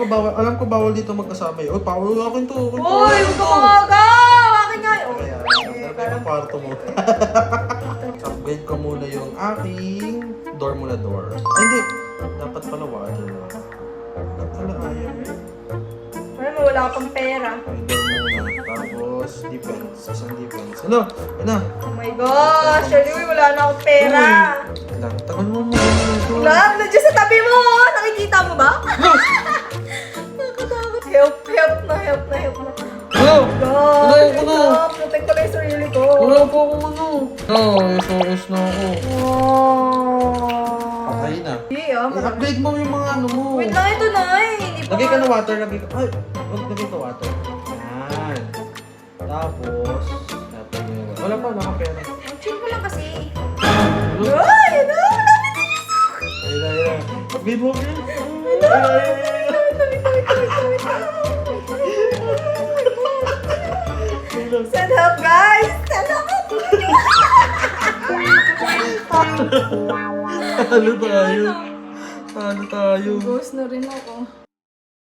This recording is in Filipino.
ko bawal, alam ko bawal dito magkasama eh. Oy, power akin to. Uy, akin huwag ka mangagaw! Akin nga yun. Kaya, okay, yung kwarto mo. Upgrade ko muna yung aking door muna door. Ay, hindi. Dapat pala water na. Ba't pala ayaw eh? Mo, wala pang pera. Ay, door muna. Tapos, defense. Isang defense. Ano? Ano? Oh my gosh, anyway, wala na akong pera. Uy, Lang, tagal mo muna. Wala, nandiyan sa Help, help na, help na, help na. Ano? God, Ano? Ano? stop. Protect ko lang yung sarili ko. Wala po akong ano. No, SOS na ako. Oh. Patay na. Yeah, ah. I-upgrade mo yung mga ano mo. Wait lang, ito na eh. Hindi pa Lagay ka ng water, lagay ka. Ay, wag lagay ka water. Yan. Tapos, natin mo yung... Wala pa, nakapera. Chill ko lang kasi. Ano? Ay, ano? Malapit na yung Ayun, ayun, ayun. Upgrade mo. Ayun, ayun, ayun. Send help, guys! Send help! Talo tayo. Talo tayo. Ghost na rin ako.